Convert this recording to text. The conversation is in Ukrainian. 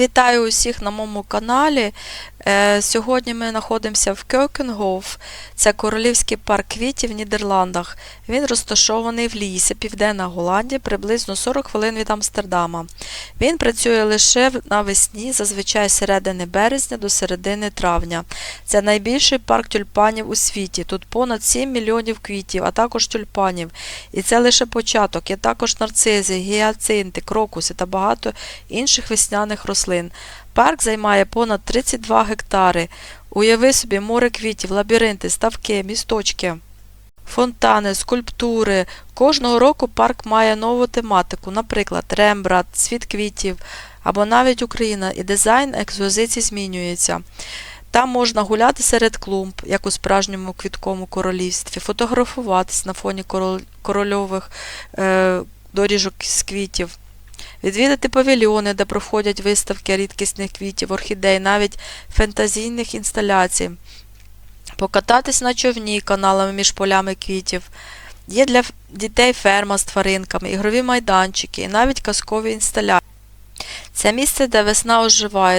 Вітаю усіх на моєму каналі. Е, Сьогодні ми знаходимося в Кьокенгоф. Це королівський парк квітів в Нідерландах. Він розташований в лісі, Південна Голландія, приблизно 40 хвилин від Амстердама. Він працює лише навесні, зазвичай з середини березня до середини травня. Це найбільший парк тюльпанів у світі. Тут понад 7 мільйонів квітів, а також тюльпанів. І це лише початок. Є також нарцизи, гіацинти, крокуси та багато інших весняних рослин. Парк займає понад 32 гектари. Уяви собі море квітів, лабіринти, ставки, місточки. Фонтани, скульптури. Кожного року парк має нову тематику, наприклад, Рембрандт, світ квітів або навіть Україна, і дизайн експозицій змінюється. Там можна гуляти серед клумб, як у справжньому квітковому королівстві, фотографуватись на фоні король- корольових е, доріжок з квітів, відвідати павільйони, де проходять виставки рідкісних квітів, орхідей, навіть фентазійних інсталяцій, покататись на човні каналами між полями квітів. Є для дітей ферма з тваринками, ігрові майданчики і навіть казкові інсталяції. Це місце, де весна оживає,